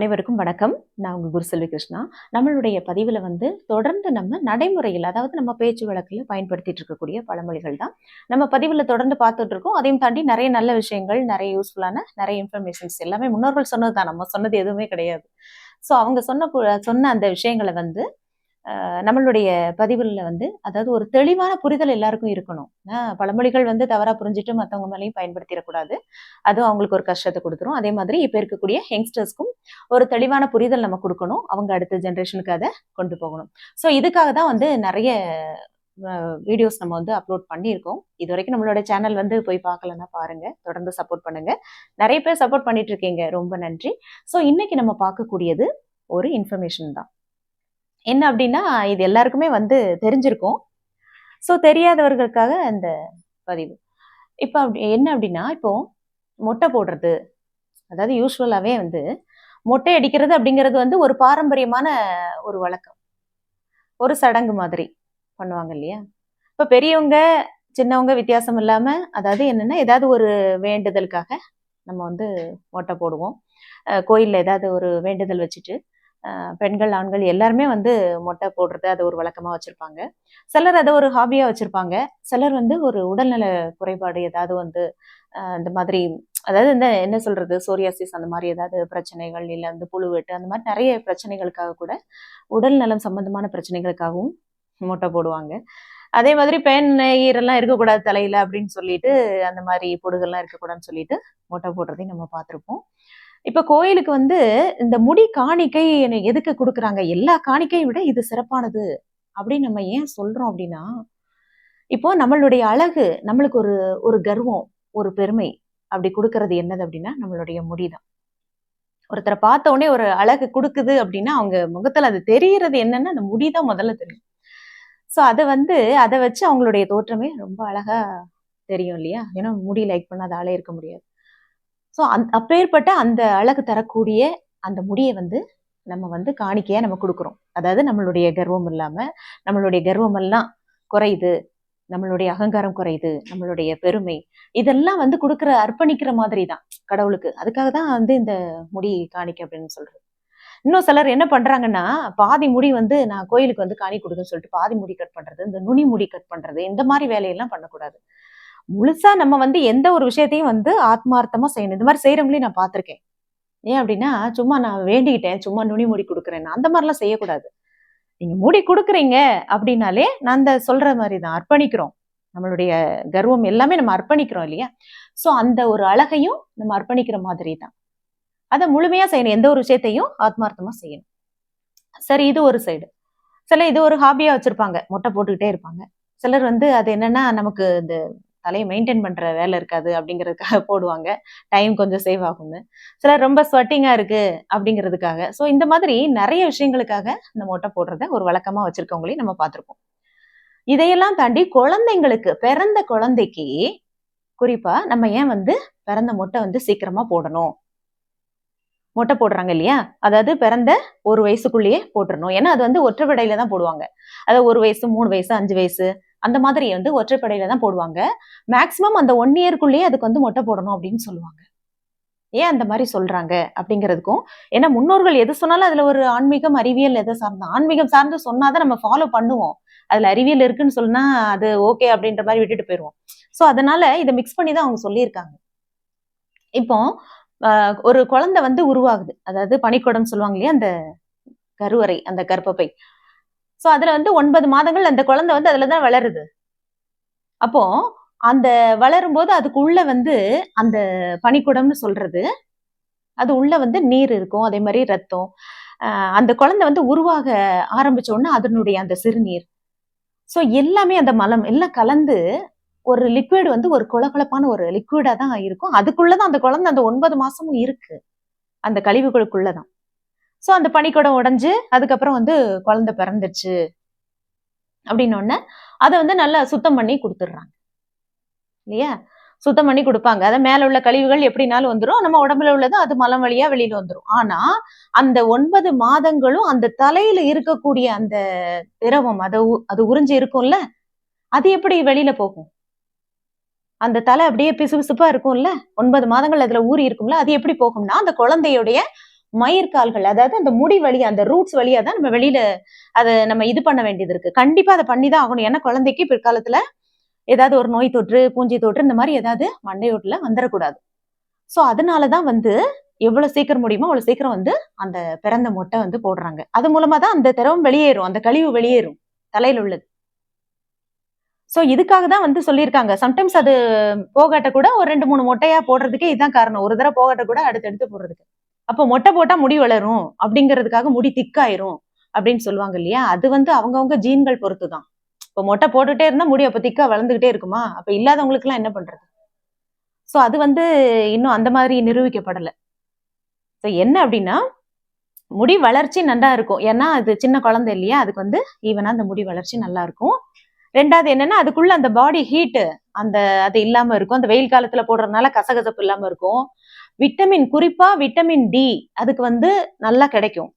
அனைவருக்கும் வணக்கம். நான் உங்க குருசெல்வி கிருஷ்ணா. நம்மளுடைய பதிவில் வந்து தொடர்ந்து நம்ம நடைமுறையில் அதாவது நம்ம பேச்சு வழக்கில் பயன்படுத்திட்டு இருக்கக்கூடிய பழமொழிகள் தான். நம்ம பதிவில் தொடர்ந்து பார்த்துட்டு இருக்கோம். அதையும் தாண்டி நிறைய நல்ல விஷயங்கள் நிறைய யூஸ்ஃபுல்லான நிறைய இன்ஃபர்மேஷன்ஸ் எல்லாமே முன்னோர்கள் சொன்னது தான் நம்ம சொன்னது எதுவுமே கிடையாது. ஸோ அவங்க சொன்ன சொன்ன அந்த விஷயங்களை வந்து நம்மளுடைய பதிவுல வந்து அதாவது ஒரு தெளிவான புரிதல் எல்லாருக்கும் இருக்கணும். பழமொழிகள் வந்து தவறா புரிஞ்சுட்டு மற்றவங்க மேலேயும் பயன்படுத்திடக்கூடாது. அதுவும் அவங்களுக்கு ஒரு கஷ்டத்தை கொடுத்துரும். அதே மாதிரி இப்போ இருக்கக்கூடிய யங்ஸ்டர்ஸ்க்கும் ஒரு தெளிவான புரிதல் நம்ம கொடுக்கணும். அவங்க அடுத்த ஜென்ரேஷனுக்கு அதை கொண்டு போகணும். ஸோ இதுக்காக தான் வந்து நிறைய வீடியோஸ் நம்ம வந்து அப்லோட் பண்ணியிருக்கோம். இது வரைக்கும் நம்மளோட சேனல் வந்து போய் பார்க்கலன்னா பாருங்க. தொடர்ந்து சப்போர்ட் பண்ணுங்க. நிறைய பேர் சப்போர்ட் பண்ணிட்டு இருக்கீங்க. ரொம்ப நன்றி. ஸோ இன்னைக்கு நம்ம பார்க்கக்கூடியது ஒரு இன்ஃபர்மேஷன் தான். என்ன அப்படின்னா இது எல்லாருக்குமே வந்து தெரிஞ்சிருக்கும். ஸோ தெரியாதவர்களுக்காக அந்த பதிவு. இப்போ அப்படி என்ன அப்படின்னா இப்போ மொட்டை போடுறது அதாவது யூஸ்வலாகவே வந்து மொட்டை அடிக்கிறது அப்படிங்கிறது வந்து ஒரு பாரம்பரியமான ஒரு வழக்கம். ஒரு சடங்கு மாதிரி பண்ணுவாங்க இல்லையா? இப்போ பெரியவங்க சின்னவங்க வித்தியாசம் இல்லாமல் அதாவது என்னென்னா ஏதாவது ஒரு வேண்டுதலுக்காக நம்ம வந்து மொட்டை போடுவோம். கோயிலில் ஏதாவது ஒரு வேண்டுதல் வச்சுட்டு பெண்கள் ஆண்கள் எல்லாருமே வந்து மொட்டை போடுறது அதை ஒரு வழக்கமாக வச்சுருப்பாங்க. சிலர் அதை ஒரு ஹாபியாக வச்சுருப்பாங்க. சிலர் வந்து ஒரு உடல்நல குறைபாடு ஏதாவது வந்து இந்த மாதிரி அதாவது இந்த என்ன சொல்கிறது சோரியாசிஸ் அந்த மாதிரி ஏதாவது பிரச்சனைகள் இல்லை வந்து புழுவெட்டு அந்த மாதிரி நிறைய பிரச்சனைகளுக்காக கூட உடல் நலம் சம்பந்தமான பிரச்சனைகளுக்காகவும் மொட்டை போடுவாங்க. அதே மாதிரி பெண் ஈரெல்லாம் இருக்கக்கூடாது தலையில் அப்படின்னு சொல்லிட்டு அந்த மாதிரி பொடுகள்லாம் இருக்கக்கூடாதுன்னு சொல்லிட்டு மொட்டை போடுறதையும் நம்ம பார்த்துருப்போம். இப்போ கோயிலுக்கு வந்து இந்த முடி காணிக்கை எதுக்கு கொடுக்குறாங்க? எல்லா காணிக்கையை விட இது சிறப்பானது அப்படின்னு நம்ம ஏன் சொல்றோம் அப்படின்னா இப்போ நம்மளுடைய அழகு நம்மளுக்கு ஒரு ஒரு கர்வம் ஒரு பெருமை அப்படி கொடுக்கறது என்னது அப்படின்னா நம்மளுடைய முடிதான். ஒருத்தரை பார்த்த உடனே ஒரு அழகு கொடுக்குது அப்படின்னா அவங்க முகத்துல அது தெரியறது என்னன்னா அந்த முடிதான் முதல்ல தெரியும். ஸோ அதை வந்து அதை வச்சு அவங்களுடைய தோற்றமே ரொம்ப அழகா தெரியும் இல்லையா? ஏன்னா முடி லைக் பண்ணாத ஆளே இருக்க முடியாது. ஸோ அந் அப்பேற்பட்ட அந்த அழகு தரக்கூடிய அந்த முடியை வந்து நம்ம வந்து காணிக்கையா நம்ம கொடுக்குறோம். அதாவது நம்மளுடைய கர்வம் இல்லாம நம்மளுடைய கர்வமெல்லாம் குறையுது நம்மளுடைய அகங்காரம் குறையுது நம்மளுடைய பெருமை இதெல்லாம் வந்து கொடுக்குற அர்ப்பணிக்கிற மாதிரி தான் கடவுளுக்கு. அதுக்காக தான் வந்து இந்த முடி காணிக்கை அப்படின்னு சொல்றது. இன்னும் சிலர் என்ன பண்றாங்கன்னா பாதி முடி வந்து நான் கோயிலுக்கு வந்து காணி கொடுக்குன்னு சொல்லிட்டு பாதி முடி கட் பண்றது இந்த நுனி முடி கட் பண்றது இந்த மாதிரி வேலையெல்லாம் பண்ணக்கூடாது. முழுசா நம்ம வந்து எந்த ஒரு விஷயத்தையும் வந்து ஆத்மார்த்தமா செய்யணும். இந்த மாதிரி செய்யறவங்களையும் நான் பார்த்திருக்கேன். ஏன் அப்படின்னா சும்மா நான் வேண்டிக்கிட்டேன் சும்மா நுனி மூடி கொடுக்குறேன் அந்த மாதிரிலாம் செய்யக்கூடாது. நீங்க மூடி கொடுக்குறீங்க அப்படின்னாலே நான் அந்த சொல்ற மாதிரி தான். அர்ப்பணிக்கிறோம். நம்மளுடைய கர்வம் எல்லாமே நம்ம அர்ப்பணிக்கிறோம் இல்லையா? ஸோ அந்த ஒரு அழகையும் நம்ம அர்ப்பணிக்கிற மாதிரி தான். அதை முழுமையா செய்யணும். எந்த ஒரு விஷயத்தையும் ஆத்மார்த்தமா செய்யணும். சரி இது ஒரு சைடு சில இது ஒரு ஹாபியா வச்சிருப்பாங்க. மொட்டை போட்டுக்கிட்டே இருப்பாங்க. சிலர் வந்து அது என்னன்னா நமக்கு இந்த தலையை மெயின்டைன் பண்ற வேலை இருக்காது அப்படிங்கிறதுக்காக போடுவாங்க. டைம் கொஞ்சம் சேவ் ஆகும்னு. சிலர் ரொம்ப ஸ்வெட்டிங்கா இருக்கு அப்படிங்கிறதுக்காக. ஸோ இந்த மாதிரி நிறைய விஷயங்களுக்காக இந்த மொட்டை போடுறத ஒரு வழக்கமா வச்சிருக்கவங்களையும் நம்ம பார்த்துருக்கோம் இதையெல்லாம் தாண்டி குழந்தைங்களுக்கு பிறந்த குழந்தைக்கு குறிப்பா நம்ம ஏன் வந்து பிறந்த மொட்டை வந்து சீக்கிரமா போடணும்? மொட்டை போடுறாங்க இல்லையா? அதாவது பிறந்த ஒரு வயசுக்குள்ளேயே போட்டுடணும் ஏன்னா அது வந்து ஒற்றைப்படையில தான் போடுவாங்க. அதாவது ஒரு வயசு மூணு வயசு அஞ்சு வயசு அந்த மாதிரி வந்து ஒற்றைப்படையில தான் போடுவாங்க. மேக்சிமம் அந்த ஒன் இயர்க்குள்ளேயே அதுக்கு வந்து மொட்டை போடணும் அப்படின்னு சொல்லுவாங்க. ஏன் அந்த மாதிரி சொல்றாங்க அப்படிங்கிறதுக்கும் ஏன்னா முன்னோர்கள் எது சொன்னாலும் அதுல ஒரு ஆன்மீகம் அறிவியல் எதை சார்ந்த ஆன்மீகம் சார்ந்து சொன்னாதான் நம்ம ஃபாலோ பண்ணுவோம். அதுல அறிவியல் இருக்குன்னு சொன்னா அது ஓகே அப்படின்ற மாதிரி விட்டுட்டு போயிடுவோம் ஸோ அதனால இதை மிக்ஸ் பண்ணி தான் அவங்க சொல்லியிருக்காங்க. இப்போ ஒரு குழந்தை வந்து உருவாகுது. அதாவது பனிக்குடம் சொல்லுவாங்க இல்லையா? அந்த கருவறை அந்த கர்ப்பப்பை. ஸோ அதில் வந்து ஒன்பது மாதங்கள் அந்த குழந்தை வந்து அதில் தான் வளருது. அப்போ அந்த வளரும் போது அதுக்குள்ள வந்து அந்த பனிக்குடம்னு சொல்றது அது உள்ள வந்து நீர் இருக்கும் அதே மாதிரி ரத்தம். அந்த குழந்தை வந்து உருவாக ஆரம்பிச்ச உடனே அதனுடைய அந்த சிறுநீர். ஸோ எல்லாமே அந்த மலம் எல்லாம் கலந்து ஒரு லிக்விட் வந்து ஒரு குளகுளப்பான ஒரு லிக்விடா தான் இருக்கும். அதுக்குள்ளதான் அந்த குழந்தை அந்த ஒன்பது மாசமும் இருக்கு. அந்த கழிவுகளுக்குள்ளதான். ஸோ அந்த பனிக்கூடம் உடைஞ்சு அதுக்கப்புறம் வந்து குழந்தை பிறந்துச்சு அப்படின்னோடனே அதை வந்து நல்லா சுத்தம் பண்ணி கொடுத்துட்றாங்க. இல்லையா? சுத்தம் பண்ணி கொடுப்பாங்க. அதை மேல உள்ள கழிவுகள் எப்படினாலும் வந்துடும் நம்ம உடம்புல உள்ளது அது மலம் வழியா வெளியில வந்துடும் ஆனா அந்த ஒன்பது மாதங்களும் அந்த தலையில இருக்கக்கூடிய அந்த திரவம் அதை உ- அது உறிஞ்சு இருக்கும்ல? அது எப்படி வெளியில போகும்? அந்த தலை அப்படியே பிசுபிசுப்பா இருக்கும்ல? ஒன்பது மாதங்கள் அதுல ஊறி இருக்கும்ல? அது எப்படி போகும்னா அந்த குழந்தையுடைய மயிர்கால்கள் அதாவது அந்த முடி வழியா அந்த ரூட்ஸ் வழியா தான் நம்ம வெளியில அதை நம்ம இது பண்ண வேண்டியது இருக்கு. கண்டிப்பா அதை பண்ணி தான் ஆகணும். ஏன்னா குழந்தைக்கு பிற்காலத்துல ஏதாவது ஒரு நோய் தொற்று பூஞ்சி தொற்று இந்த மாதிரி ஏதாவது மண்டையோட்டில் வந்துடக்கூடாது. ஸோ அதனாலதான் வந்து எவ்வளவு சீக்கிரம் முடியுமோ அவ்வளவு சீக்கிரம் வந்து அந்த பிறந்த மொட்டை வந்து போடுறாங்க. அது மூலமாக தான் அந்த திரவம் வெளியேறும். அந்த கழிவு வெளியேறும். தலையில உள்ளது. ஸோ இதுக்காக தான் வந்து சொல்லியிருக்காங்க. சம்டைம்ஸ் அது போகாட்ட கூட ஒரு ரெண்டு மூணு மொட்டையாக போடுறதுக்கே இதுதான் காரணம். ஒரு தடவை போகாட்ட கூட அடுத்தடுத்து போடுறதுக்கு. அப்போ மொட்டை போட்டா முடி வளரும் அப்படிங்கிறதுக்காக முடி திக்காயிரும் அப்படின்னு சொல்லுவாங்க இல்லையா? அது வந்து அவங்கவுங்க ஜீன்கள் பொறுத்து தான் இப்போ மொட்டை போட்டுட்டே இருந்தா முடி அப்ப திக்கா வளர்ந்துகிட்டே இருக்குமா? அப்ப இல்லாதவங்களுக்கு எல்லாம் என்ன பண்றது? ஸோ அது வந்து இன்னும் அந்த மாதிரி நிரூபிக்கப்படலை. ஸோ என்ன அப்படின்னா முடி வளர்ச்சி நல்லா இருக்கும். ஏன்னா அது சின்ன குழந்தை இல்லையா? அதுக்கு வந்து ஈவனா அந்த முடி வளர்ச்சி நல்லா இருக்கும். ரெண்டாவது என்னன்னா அதுக்குள்ள அந்த பாடி ஹீட்டு அந்த அது இல்லாம இருக்கும். அந்த வெயில் காலத்துல போடுறதுனால கசகசப்பு இல்லாம இருக்கும். விட்டமின் குறிப்பா விட்டமின் டி அதுக்கு வந்து நல்லா கிடைக்கும்.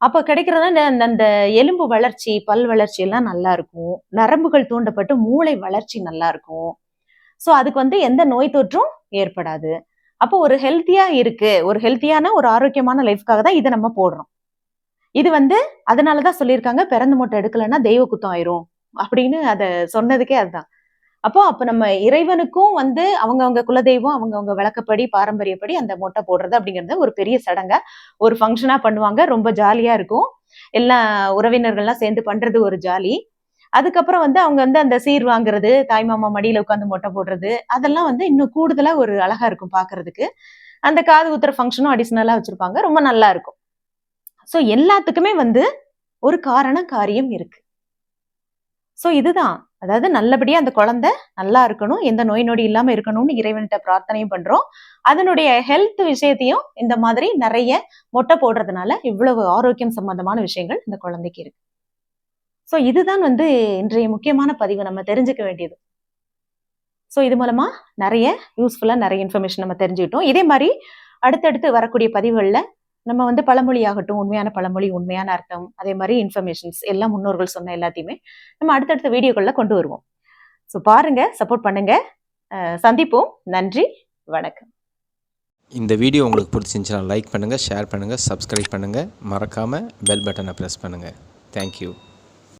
அப்போ கிடைக்கிறதுனால அந்த அந்த எலும்பு வளர்ச்சி பல் வளர்ச்சி எல்லாம் நல்லா இருக்கும். நரம்புகள் தூண்டப்பட்டு மூளை வளர்ச்சி நல்லா இருக்கும். ஸோ அதுக்கு வந்து எந்த நோய் தொற்றும் ஏற்படாது. அப்போ ஒரு ஹெல்த்தியா இருக்கு. ஒரு ஹெல்த்தியான ஒரு ஆரோக்கியமான லைஃப்காக தான் இதை நம்ம போடுறோம். இது வந்து அதனாலதான் சொல்லியிருக்காங்க பிறந்த மூட்டை எடுக்கலைன்னா தெய்வ குத்தம் ஆயிரும். அப்படின்னு அதை சொன்னதுக்கே அதுதான். அப்போ அப்ப நம்ம இறைவனுக்கும் வந்து அவங்கவுங்க குலதெய்வம் அவங்கவுங்க விளக்கப்படி பாரம்பரியப்படி அந்த மொட்டை போடுறது அப்படிங்கிறது ஒரு பெரிய சடங்கா. ஒரு ஃபங்க்ஷனா பண்ணுவாங்க. ரொம்ப ஜாலியா இருக்கும். எல்லா உறவினர்கள்லாம் சேர்ந்து பண்றது ஒரு ஜாலி அதுக்கப்புறம் வந்து அவங்க வந்து அந்த சீர் வாங்குறது தாய் மாமா மடியில உட்காந்து மொட்டை போடுறது அதெல்லாம் வந்து இன்னும் கூடுதலா ஒரு அழகா இருக்கும் பாக்குறதுக்கு. அந்த காது ஊத்துற ஃபங்க்ஷனும் அடிஷ்னலா வச்சிருப்பாங்க. ரொம்ப நல்லா இருக்கும். ஸோ எல்லாத்துக்குமே வந்து ஒரு காரண காரியம் இருக்கு. ஸோ இதுதான். அதாவது நல்லபடியாக அந்த குழந்தை நல்லா இருக்கணும் எந்த நோய் நொடி இல்லாமல் இருக்கணும்னு இறைவன்கிட்ட பிரார்த்தனையும் பண்ணுறோம் அதனுடைய ஹெல்த் விஷயத்தையும் இந்த மாதிரி நிறைய மொட்டை போடுறதுனால இவ்வளவு ஆரோக்கியம் சம்பந்தமான விஷயங்கள் இந்த குழந்தைக்கு இருக்கு. ஸோ இதுதான் வந்து இன்றைய முக்கியமான பதிவு. நம்ம தெரிஞ்சுக்க வேண்டியது. ஸோ இது மூலமாக நிறைய யூஸ்ஃபுல்லாக நிறைய இன்ஃபர்மேஷன் நம்ம தெரிஞ்சுக்கிட்டோம். இதே மாதிரி அடுத்தடுத்து வரக்கூடிய பதிவுகளில் நம்ம வந்து பழமொழி ஆகட்டும் உண்மையான பழமொழி உண்மையான அர்த்தம் அதே மாதிரி இன்ஃபர்மேஷன்ஸ் எல்லாம் முன்னோர்கள் சொன்ன எல்லாத்தையுமே நம்ம அடுத்தடுத்த வீடியோக்களில் கொண்டு வருவோம். ஸோ பாருங்க சப்போர்ட் பண்ணுங்க. சந்திப்போம். நன்றி வணக்கம். இந்த வீடியோ உங்களுக்கு பிடிச்சிருந்துச்சுன்னா லைக் பண்ணுங்கள் ஷேர் பண்ணுங்கள் சப்ஸ்கிரைப் பண்ணுங்கள் மறக்காமல் பெல் பட்டனை ப்ரெஸ் பண்ணுங்கள் தேங்க்யூ